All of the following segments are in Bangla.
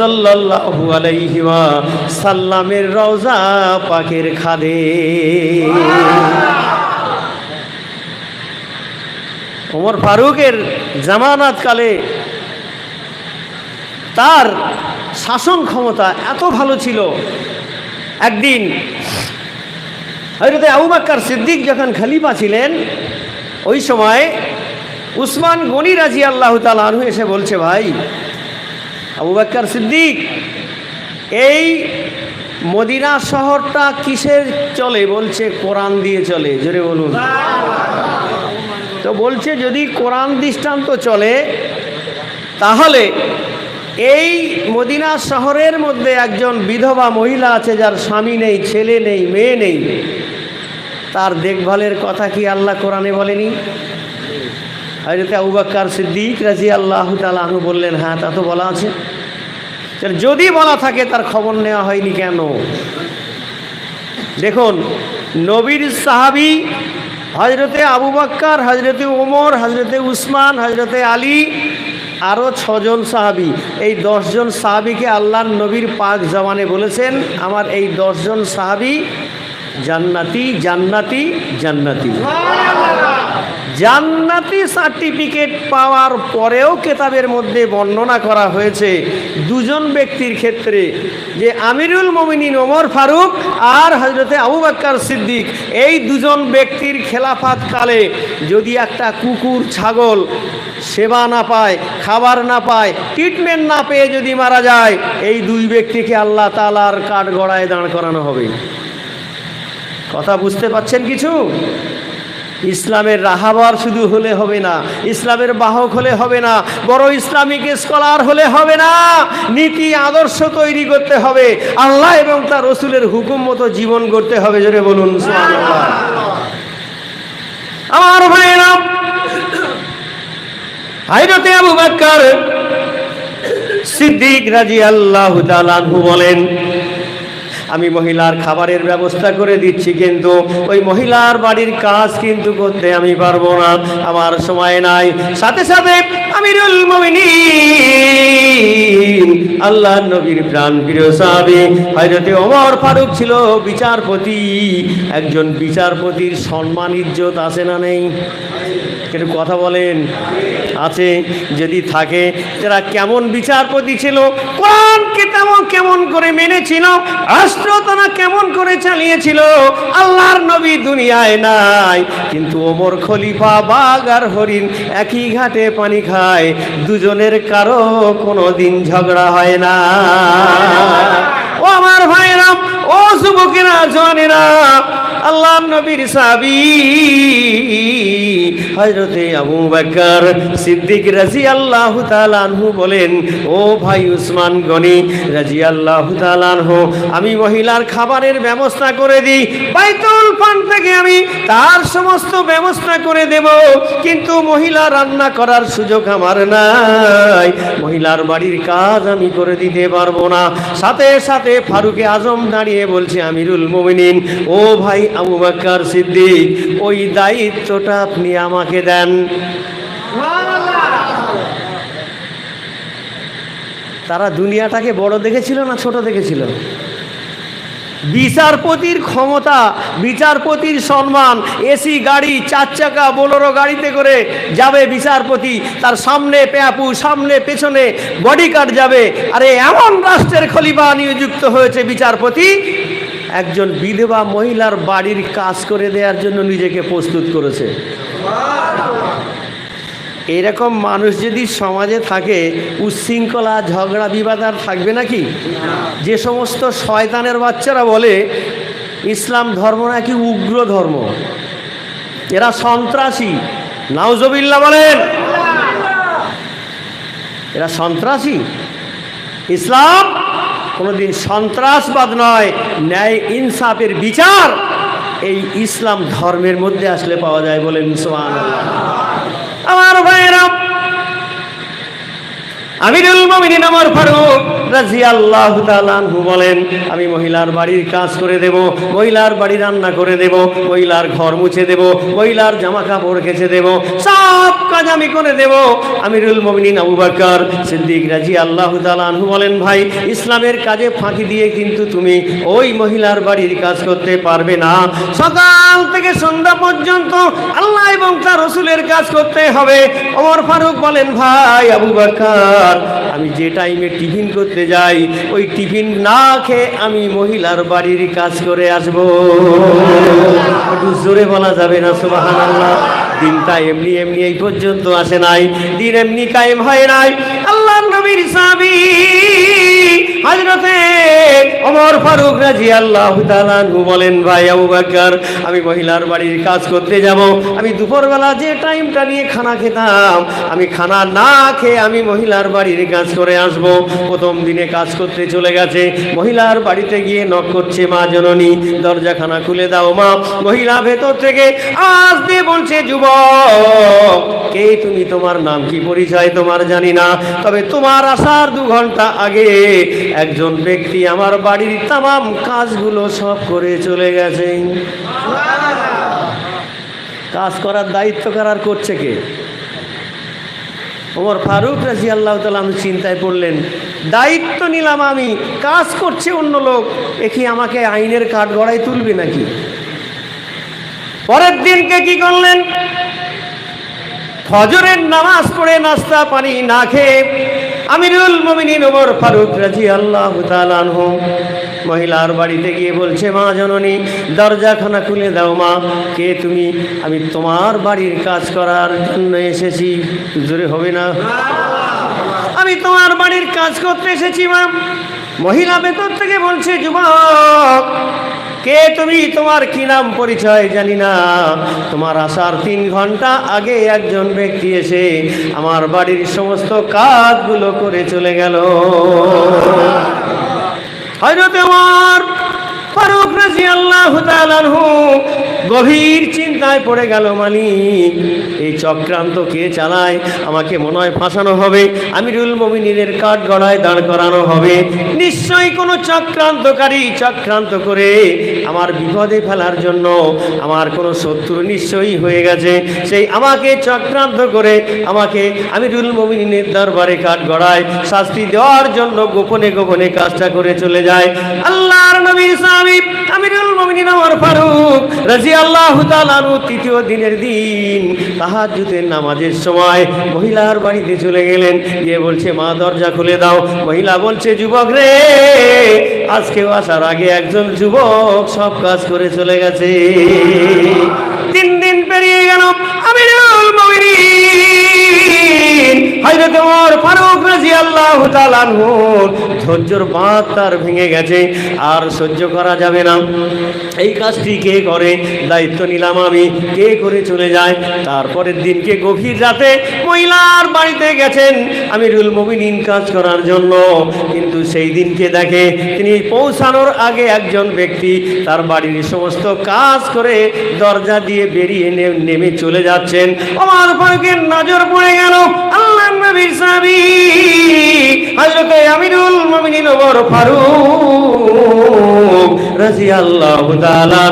সাল্লাল্লাহু আলাইহি সাল্লামের রওজা পাকের খাদে। ওমর ফারুকের জামানাত কালে তার শাসন ক্ষমতা এত ভালো ছিল। একদিন হয়তো আবু বাক্কার সিদ্দিক যখন খলিফা ছিলেন, ওই সময় উসমান গনি রাজি আল্লাহ তালু এসে বলছে, ভাই আবু বাক্কার সিদ্দিক, এই মদিনা শহরটা কিসের চলে? বলছে, কোরআন দিয়ে চলে। জোরে বলুন। তো বলছে, যদি কোরআন দৃষ্টান্ত চলে, তাহলে এই মদিনা শহরের মধ্যে একজন বিধবা মহিলা আছে, যার স্বামী নেই, ছেলে নেই, মেয়ে নেই। তার দেখভালের কথা কি আল্লাহ কোরআনে বলেনি? হজরত আবুবাক্কার সিদ্দিক রাজি আল্লাহ তালু বললেন হ্যাঁ তা তো বলা আছে। যদি বলা থাকে তার খবর নেওয়া হয়নি কেন? দেখুন, নবীর সাহাবি হজরতে আবু বাক্কার হজরতে ওমর হজরতে উসমান হজরতে আলী আরও ছজন সাহাবি। এই দশজন সাহাবিকে আল্লাহর নবীর পাক জমানে বলেছেন, আমার এই দশজন সাহাবি জান্নাতি জান্নাতি জান্নাতি। জান্নাতি সার্টিফিকেট পাওয়ার পরেও কেতাবের মধ্যে বর্ণনা করা হয়েছে দুজন ব্যক্তির ক্ষেত্রে, যে আমিরুল মমিনিন ওমর ফারুক আর হজরতে আবু বাক্কার সিদ্দিক, এই দুজন ব্যক্তির খেলাফাত কালে যদি একটা কুকুর, ছাগল সেবা না পায়, খাবার না পায় ট্রিটমেন্ট না পেয়ে যদি মারা যায়, এই দুই ব্যক্তিকে আল্লাহ তালার কাঠ গড়ায় দাঁড় করানো হবে। কথা বুঝতে পাচ্ছেন কিছু? ইসলামের রাহাবার শুধু হলে হবে না, ইসলামের বাহক হলে হবে না, বড় ইসলামিক স্কলার হলে হবে না, নীতি আদর্শ তৈরি করতে হবে, আল্লাহ এবং তার রসুলের হুকুম মতো জীবন করতে হবে, জোরে বলুন। আমার ভাইরা হাইরতে আবু বাক্কার সিদ্দিক রাজি আল্লাহ বলেন আমি মহিলার খাবারের ব্যবস্থা করে দিচ্ছি কিন্তু ওই মহিলার বাড়ির কাজ কিন্তু করতে আমি পারব না। আমার সময় নাই। সাথে সাথে আমিরুল আল্লাহ নবীর প্রাণ প্রিয় সাহাবী হযরতে ওমর ফারুক ছিল বিচারপতি। একজন বিচারপতির সম্মান, ইজ্জত আছে না নেই? একটু কথা বলেন। আছে, যদি থাকে। যারা কেমন বিচারপতি ছিল, কোরআনকে তেমন কেমন করে মেনেছিল রাষ্ট্র তারা কেমন করে চালিয়েছিল? আল্লাহর নবী দুনিয়ায় নাই। কিন্তু ওমর খলিফা বাঘ আর হরিণ একই ঘাটে পানি খায়। দুজনের কারও কোনো দিন ঝগড়া হয় না। ও আমার ভাইরা ও যুবকেরা জনেরা আল্লাহ নবীর সাবি হজরতে আবু বকর সিদ্দিক রাজি আল্লাহ তালানহু বলেন, ও ভাই উসমান গনি রাজি আল্লাহ তালানহু আমি মহিলার খাবারের ব্যবস্থা করে দিই, বাইতুল ফান্ড থেকে আমি তার সমস্ত ব্যবস্থা করে দেব, কিন্তু মহিলা রান্না করার সুযোগ আমার নাই, মহিলার বাড়ির কাজ আমি করে দিতে পারব না। সাথে সাথে ফারুকে আজম দাঁড়িয়ে বলছে, আমিরুল মোমিনিন, ও ভাই আবু বাক্কার সিদ্দিক, ওই দায়িত্বটা আপনি আমাকে দেন। তারা দুনিয়াটাকে বড় দেখেছিল না ছোট দেখেছিল? বিচারপতির ক্ষমতা, বিচারপতির সম্মান, এসি গাড়ি, চার চাকা, বোলোরো গাড়িতে করে যাবে বিচারপতি। তার সামনে পেয়াপু, সামনে পেছনে বডিগার্ড যাবে। আরে এমন রাষ্ট্রের খলিফা নিযুক্ত হয়েছে বিচারপতি। একজন বিধবা মহিলার বাড়ির কাজ করে দেওয়ার জন্য নিজেকে প্রস্তুত করেছে। এরকম মানুষ যদি সমাজে থাকে, উচ্ছৃঙ্খলা, ঝগড়া, বিবাদ আর থাকবে নাকি? যে সমস্ত শয়তানের বাচ্চারা বলে, ইসলাম ধর্ম নাকি উগ্র ধর্ম? এরা সন্ত্রাসী। নাউজবিল্লা বলেন। এরা সন্ত্রাসী। ইসলাম কোনোদিন সন্ত্রাসবাদ নয়, ন্যায় ইনসাফের বিচার। এই ইসলাম ধর্মের মধ্যে আসলে পাওয়া যায় বলেন মুসলমান আমার ভাইয়েরা, আমিরুল মমিনিন আমার ফারুক বলেন, আমি মহিলার বাড়ির কাজ করে দেব, মহিলার বাড়ি রান্না করে দেব, মহিলার ঘর মুছে দেব, মহিলার জামা কাপড় কেচে দেব, সব কাজ আমি করে দেব। আমিরুল মমিনিন আবু বাকর সিদ্দিক রাজি আল্লাহ তালানহু বলেন, ভাই, ইসলামের কাজে ফাঁকি দিয়ে কিন্তু তুমি ওই মহিলার বাড়ির কাজ করতে পারবে না। সকাল থেকে সন্ধ্যা পর্যন্ত আল্লাহ এবং তার রসুলের কাজ করতে হবে। ওমর ফারুক বলেন, ভাই, আবু বাকর আমি যে টাইমে টিফিন করতে যাই, ওই টিফিন না খেয়ে আমি মহিলার বাড়ির কাজ করে আসব। একটু জোরে বলা যাবে না সুবাহান আল্লাহ দিনটা এমনি এমনি এই পর্যন্ত আসে নাই, দিন এমনি কায়েম হয় নাই। আল্লাহ নবীর সাবি। হজরতে ওমর ফারুক রাজি আল্লাহ তাআলাহু বলেন, ভাই আবু বকর, আমি মহিলার বাড়ির কাজ করতে যাব। আমি দুপুরবেলা যে টাইমটা নিয়ে খানা খেতাম, আমি খানা না খেয়ে আমি মহিলার বাড়ির কাজ করে আসব। প্রথম দিনে কাজ করতে চলে গেছে। মহিলার বাড়িতে গিয়ে নক করছে মা জননী। দরজাখানা খুলে দাও মা। মহিলা ভেতর থেকে আসতে বলছে, যুবক, কে তুমি? তোমার নাম কি? পরিচয় তোমার জানি না। তবে তোমার আসার দু ঘণ্টা আগে একজন ব্যক্তি আমার বাড়ির তামাম কাজগুলো সব করে চলে গেছে। কাজ করার দায়িত্ব কারার করছে কে? ওমর ফারুক রাজি আল্লাহ তালা আমি চিন্তায় পড়লেন, দায়িত্ব নিলাম আমি, কাজ করছে অন্য লোক একে আমাকে আইনের কাঠ গড়াই তুলবে নাকি? পরের দিনকে কি করলেন? ফজরের নামাজ পড়ে নাস্তা পানি না খেয়ে আমিরুল মমিনিন ওমর ফারুক রাজি আল্লাহ তালানহু মহিলার বাড়িতে গিয়ে বলছে, মা জননী, দরজাখানা খুলে দাও মা। কে তুমি? আমি তোমার বাড়ির কাজ করার জন্য এসেছি। জোরে হবে না? আমি তোমার বাড়ির কাজ করতে এসেছি, মা। মহিলা ভেতর থেকে বলছে, যুবক কে তুমি? তোমার কি নাম পরিচয় জানি না। তোমার আসার তিন ঘণ্টা আগে একজন ব্যক্তি এসে আমার বাড়ির সমস্ত কাজগুলো করে চলে গেল। হয়তো আমার ফারুক রাজি আল্লাহ গভীর চিন্তায় পড়ে গেল মালিক। এই চক্রান্ত কে চালায়? আমাকে মনে হয় ফাঁসানো হবে। আমিরুল মমিনের কাঠ গড়ায় দাঁড় করানো হবে। নিশ্চয়ই কোনো চক্রান্তকারী চক্রান্ত করে আমার বিপদে ফেলার জন্য আমার কোনো শত্রু নিশ্চয়ই হয়ে গেছে। সেই আমাকে চক্রান্ত করে আমাকে আমিরুল মমিনের দরবারে কাঠ গড়ায় শাস্তি দেওয়ার জন্য গোপনে গোপনে কাজটা করে চলে যায়। আল্লাহর নবীর স্বামী আমিরুল মমিনিন আমার ফারুক রাজি আল্লাহ তালানু তৃতীয় দিনের দিন তাহাজ্জুদের নামাজের সময় মহিলার বাড়িতে চলে গেলেন। গিয়ে বলছে, মা, দরজা খুলে দাও। মহিলা বলছে, যুবক রে, আজকেও আসার আগে একজন যুবক সব কাজ করে চলে গেছে। আমি। তারপরের দিনকে গভীর রাতে মহিলার বাড়িতে গেছেন আমিরুল মুমিনিন কাজ করার জন্য। কিন্তু সেই দিনকে দেখে? তিনি পৌঁছানোর আগে একজন ব্যক্তি তার বাড়ির সমস্ত কাজ করে দরজা দিয়ে বেরিয়ে নেমে চলে যাচ্ছেন। আমার ফারুকের নজর পড়ে গেল। নবীর হযরত আমিরুল মুমিনিন ওমর ফারুক রাদিয়াল্লাহু তাআলা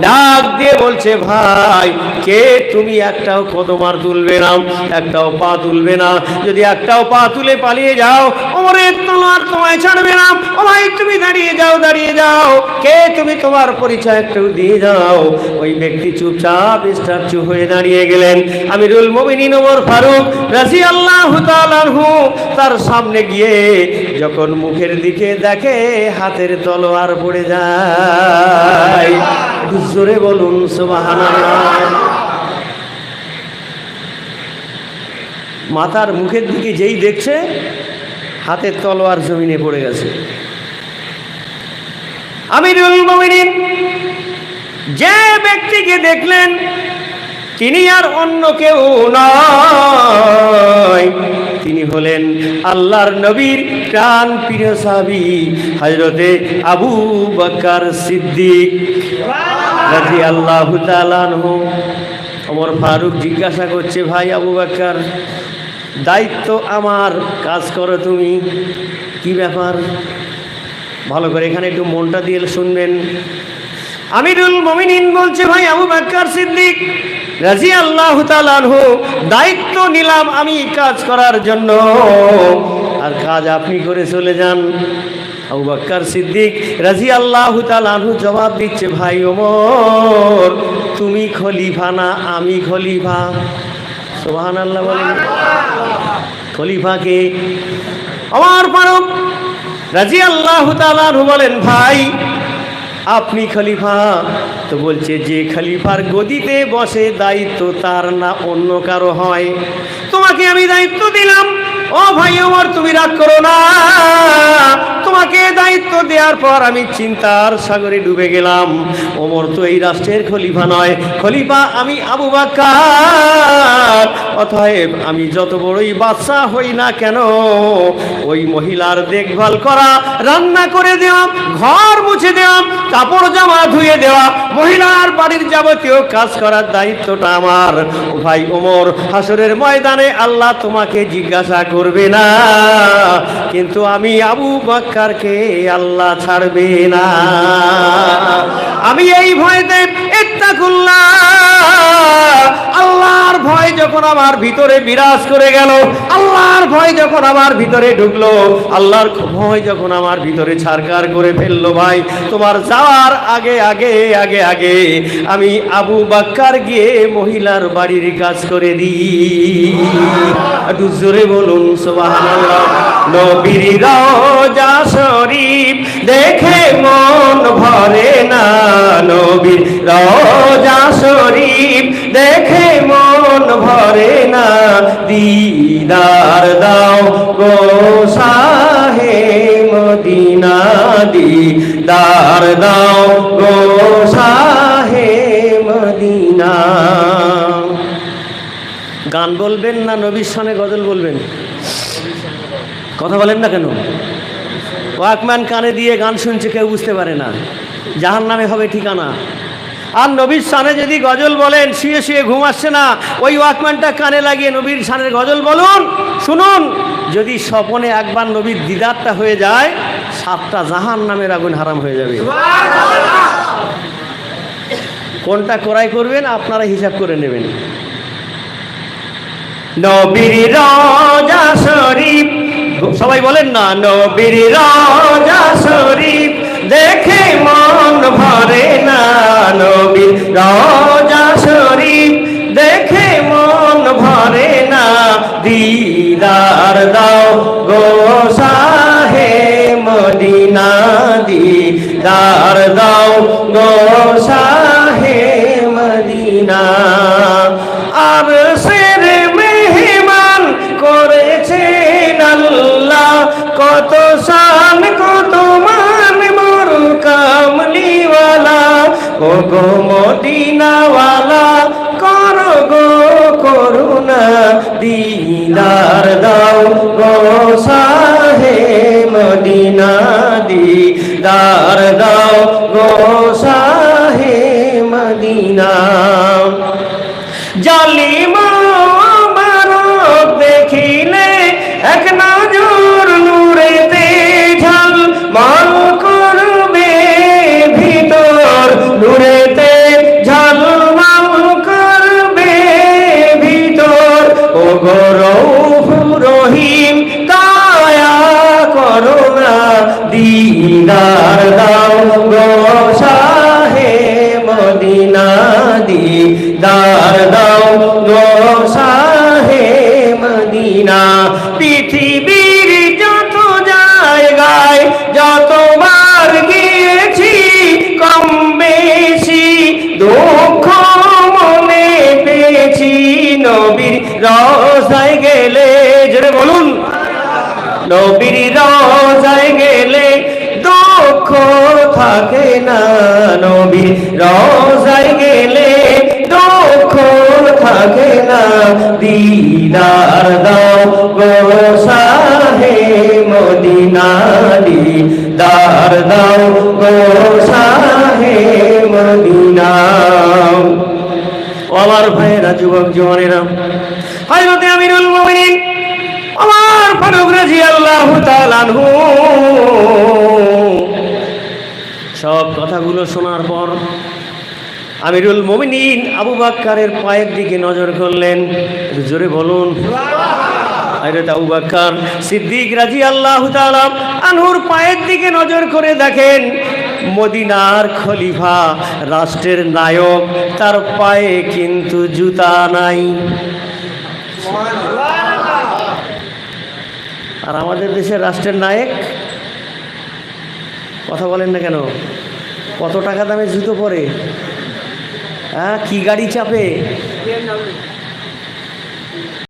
ডাক দিয়ে বলছে, ভাই, কে তুমি? একটাও কদমার তুলবে না, একটাও পা তুলবে না। যদি একটাও পা তুলে পালিয়ে যাও ওমরের তলোয়ার তোমায় ছাড়বে না। ও ভাই, তুমি দাঁড়িয়ে যাও দাঁড়িয়ে যাও। কে তুমি তোমার পরিচয় একটু দিয়ে যাও ওই ব্যক্তি চুপচাপ স্ট্যাচু হয়ে দাঁড়িয়ে গেলেন। আমিরুল মুমিনিন ওমর ফারুক তাআলা আনহু তার সামনে গিয়ে যখন মুখের দিকে দেখে হাতের তলোয়ার পড়ে যায়, জোরে বলুন, সুবহানাল্লাহ। মাথার মুখের দিকে যেই দেখছে হাতের তলোয়ার জমিনে পড়ে গেছে। আমিরুল মুমিনিন যে ব্যক্তিকে দেখলেন, তিনি আর অন্য কেউ নয়। তিনি হলেন আল্লাহর নবীর প্রাণ প্রিয় সাবি হজরতে আবু বকর সিদ্দিক রাজি আল্লাহ তালানহু ওমর ফারুক জিজ্ঞাসা করছে, ভাই আবু বকর দায়িত্ব আমার, কাজ করো তুমি। কি ব্যাপার? ভালো করে এখানে একটু মনটা দিয়ে শুনবেন। আমিরুল মমিনিন বলছে, ভাই, আবু বাক্কার সিদ্দিক রাজি আল্লাহ তালানহু দায়িত্ব নিলাম আমি কাজ করার জন্য। আর কাজ আপনি করে চলে যান। আবু বাক্কার সিদ্দিক রাজি আল্লাহ তালানহু জবাব দিচ্ছে, ভাই ওমর, তুমি খলিফা না, আমি খলিফা। সোহান আল্লাহ বলেন। খলিফাকে আমার পারব রাজি আল্লাহ তালার বলেন, ভাই, আপনি খলিফা? তো বলছে, যে খলিফার গদিতে বসে দায়িত্ব তার না অন্য কারও হয়? তোমাকে আমি দায়িত্ব দিলাম। ও ভাই আমার তুমি রাগ করো না। তোমাকে দায়িত্ব দেওয়ার পর আমি চিন্তার সাগরে ডুবে গেলাম। ওমর তো এই রাষ্ট্রের খলিফা নয়। খলিফা আমি আবু বাক্কার। অতএব আমি যত বড়ই বাচ্চা হই না কেন, ওই মহিলার দেখভাল করা, রান্না করে দেওয়া, ঘর মুছে দেওয়া, কাপড় জামা ধুয়ে দেওয়া, মহিলার বাড়ির যাবতীয় কাজ করার দায়িত্বটা আমার। ভাই ওমর হাসরের ময়দানে আল্লাহ তোমাকে জিজ্ঞাসা করবে না, কিন্তু আমি আবু বাক্কারকে আল্লাহ ছাড়বে না। আমি এই ভয়তে আল্লাহর ভয় যখন আমার ভিতরে বিরাজ করে গেল, আল্লাহর ভয় যখন আমার ভিতরে ঢুকলো, আল্লাহর ভয় যখন আমার ভিতরে ছারকার করে ফেলল ভাই, তোমার যাওয়ার আগে আগে আগে আগে আমি আবু বাক্কার গিয়ে মহিলার বাড়ির কাজ করে দিই। একটু জোরে বলুন, সুবহানাল্লাহ। নবীর দেখে মন ভরে না। রওজা শরীফ দেখে মন ভরে না। দিদার দাও গো সাহে মদিনা, দিদার দাও গো সাহে মদিনা। গান বলবেন না নবীর সানে গজল বলবেন? কথা বলেন না কেন? ওয়াকম্যান কানে দিয়ে গান শুনছে, কেউ বুঝতে পারে না। জাহান নামে হবে ঠিকানা। আর নবীর সানে যদি গজল বলেন, শুয়ে শুয়ে ঘুম আসছে না, ওই ওয়াকম্যানটা কানে লাগিয়ে নবীর সানের গজল বলুন, শুনুন। যদি স্বপনে একবার নবীর দিদারটা হয়ে যায়, সাতটা জাহান নামের আগুন হারাম হয়ে যাবে। কোনটা ক্রয় করবেন, আপনারা হিসাব করে নেবেন। নবীর রজা শরীফ, সবাই বলেন না, নবীর রজা শরীফ। গো মদিনাওয়ালা কর গো করুণা দিদার দাও গো সাহে মদিনা দিদার দাও গো সাহে সাহে মদিনা দিদার দাও গো সাহে মদিনা আমার ভাইয়েরা, যুবক জওয়ানেরা হযরত আমিরুল মুমিনিন, আমার ফারুক রাদিয়াল্লাহু তাআলা আনহু। সব কথাগুলো শোনার পর আমিরুল মোমিনিন আবু বাক্কারের পায়ের দিকে নজর করলেন জোরে বলুন। হযরত আবু বাক্কার সিদ্দিক রাজি আল্লাহ আনহুর পায়ের দিকে নজর করে দেখেন মদিনার খলিফা, রাষ্ট্রের নায়ক, তার পায়ে কিন্তু জুতা নাই। আর আমাদের দেশের রাষ্ট্রের নায়ক? কথা বলেন না কেন? কত টাকা দামে জুতো পরে? হ্যাঁ কি গাড়ি চাপে?